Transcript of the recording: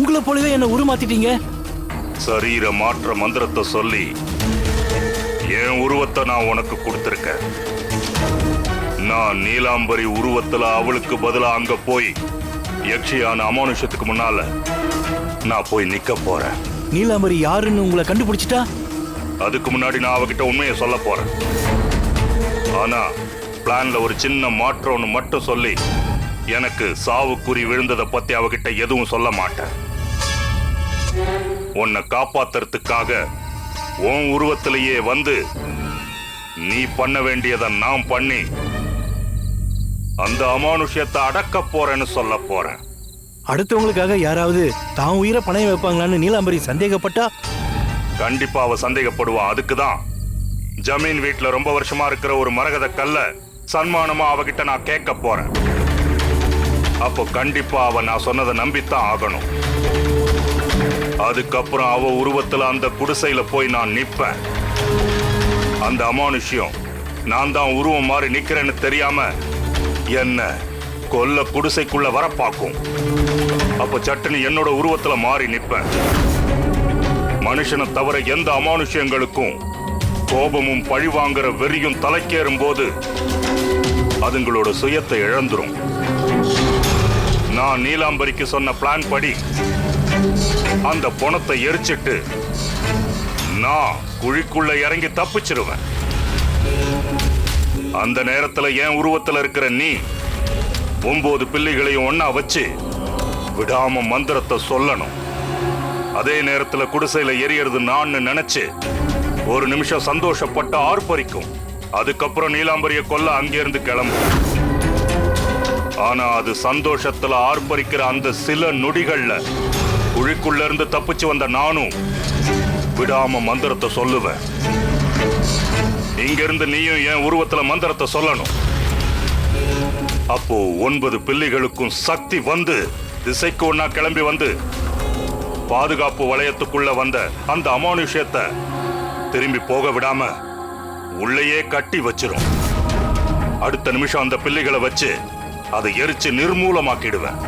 உங்களை போலவே என்ன உருமாத்திட்டீங்க? சரீர மாற்ற மந்திரத்தை சொல்லி என் உருவத்தை நான் உனக்கு கொடுத்திருக்கேன். நான் நீலாம்பரி உருவத்துல அவளுக்கு பதிலா அங்க போய் யக்ஷியான அமானுஷத்துக்கு முன்னால நான் போய் நிக்க போறேன். நீலாம்பரி யாருன்னு உங்களை கண்டுபிடிச்சிட்டா? அதுக்கு முன்னாடி நான் அவகிட்ட உண்மையை சொல்ல போறேன். ஆனா பிளான்ல ஒரு சின்ன மாற்றம்னு மட்டும் சொல்லி எனக்கு சாவுக்குறி விழுந்ததை பத்தி அவகிட்ட எதுவும் சொல்ல மாட்டேன். உன்னை காப்பாத்துறதுக்காக உன் உருவத்திலேயே வந்து நீ பண்ண வேண்டியதை நான் பண்ணி அந்த அமானுஷ்யத்தை அடக்க போறேன்னு சொல்ல போறேன். அடுத்தவங்களுக்காக யாராவது தான் உயிரை பணைய வைப்பாங்களான்னு நீலாம்பரி சந்தேகப்பட்டா? கண்டிப்பா அவ சந்தேகப்படுவா. அதுக்குதான் ஜமீன் வீட்ல ரொம்ப வருஷமா இருக்கிற ஒரு மரகத கல்ல சன்மானமா அவகிட்ட நான் கேட்க போறேன். அப்போ கண்டிப்பா அவ நான் சொன்னதை நம்பித்தான் ஆகணும். அதுக்கப்புறம் அவ உருவத்துல அந்த குடிசையில போய் நான் நிப்பேன். அந்த அமானுஷ்யம் நான் தான் உருவம் மாறி நிக்கிறேன்னு தெரியாம என்ன கொல்ல குடிசைக்குள்ள வர அப்ப சட்டுன்னு என்னோட உருவத்துல மாறி நிப்பேன். மனுஷனை தவிர எந்த அமானுஷ்யங்களுக்கும் கோபமும் பழிவாங்குற வெறியும் தலைக்கேறும் போது அதுங்களோட சுயத்தை இழந்துரும். நான் நீலாம்பரிக்கு சொன்ன பிளான் படி அந்த பணத்தை எரிச்சிட்டு நான் குழிக்குள்ள இறங்கி தப்பிச்சிருவேன். அந்த நேரத்துல என் உருவத்துல இருக்கிற நீ ஒன்பது பிள்ளைகளையும் ஒன்னா வச்சு விடாம மந்திரத்தை சொல்லணும். அதே நேரத்துல குடிசையில எரியறது நான் நினைச்சு ஒரு நிமிஷம் சந்தோஷப்பட்டு ஆர்ப்பரிக்கும். அதுக்கப்புறம் நீலாம்பரிய கொல்ல அங்கிருந்து கிளம்பும். ஆனா அது சந்தோஷத்துல ஆர்ப்பரிக்கிற அந்த சில நொடிகள்ல குழிக்குள்ள இருந்து தப்பிச்சு வந்த நானும் விடாம மந்திரத்தை சொல்லுவேன். இங்கிருந்து நீயும் என் உருவத்துல மந்திரத்தை சொல்லணும். அப்போ ஒன்பது பிள்ளைகளுக்கும் சக்தி வந்து திசைக்கு ஒன்னா கிளம்பி வந்து பாதுகாப்பு வளையத்துக்குள்ள வந்த அந்த அமானுஷ்யத்தை திரும்பி போக விடாம உள்ளேயே கட்டி வச்சிரும். அடுத்த நிமிஷம் அந்த பிள்ளைகளை வச்சு அதை எரிச்சு நிர்மூலமாக்கிடுவேன்.